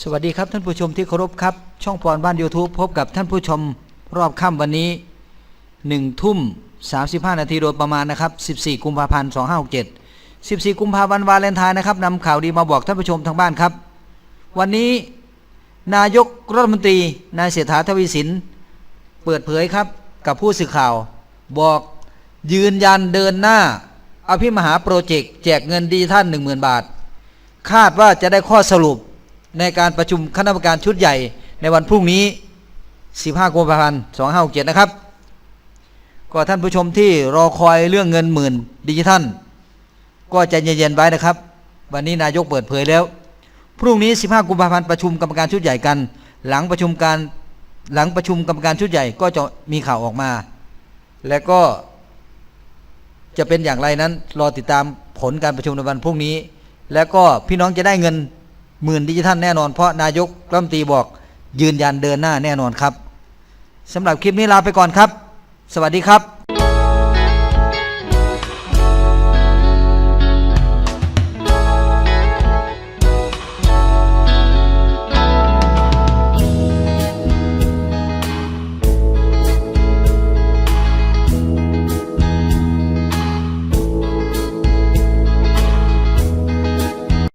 สวัสดีครับท่านผู้ชมที่เคารพครับ ช่องพรบ้าน YouTube พบกับท่านผู้ชมรอบค่ำวันนี้1ทุ่ม35 นาทีโดยประมาณนะครับ 14 กุมภาพันธ์ 2567 14 กุมภาพันธ์วาเลนไทน์นะครับนำข่าวดีมาบอกท่านผู้ชมทางบ้านครับ วันนี้นายกรัฐมนตรีนายเศรษฐาทวีสิน เปิดเผยครับกับผู้สื่อข่าว บอกยืนยันเดินหน้า อภิมหาโปรเจกต์แจกเงินดิจิทัล10,000 บาท คาดว่าจะได้ข้อสรุป ในการประชุมคณะกรรมการชุดใหญ่ในวันพรุ่งนี้ 15กุมภาพันธ์2567นะครับก็ท่านผู้ชมที่รอคอยเรื่องเงินหมื่นดิจิทัล ก็ใจเย็นๆไว้นะครับ วันนี้นายกเปิดเผยแล้ว พรุ่งนี้ 15 กุมภาพันธ์ประชุมกรรมการชุดใหญ่กัน หลังประชุมการหลังประชุมกรรมการชุดใหญ่ก็จะมีข่าวออกมา และก็จะเป็นอย่างไรนั้นรอติดตามผลการประชุมในวันพรุ่งนี้ แล้วก็พี่น้องจะได้เงิน หมื่นดิจิทัลแน่นอนเพราะนายกรัฐมนตรีบอกยืนยันเดินหน้าแน่นอนครับสำหรับคลิปนี้ลาไปก่อนครับ สวัสดีครับ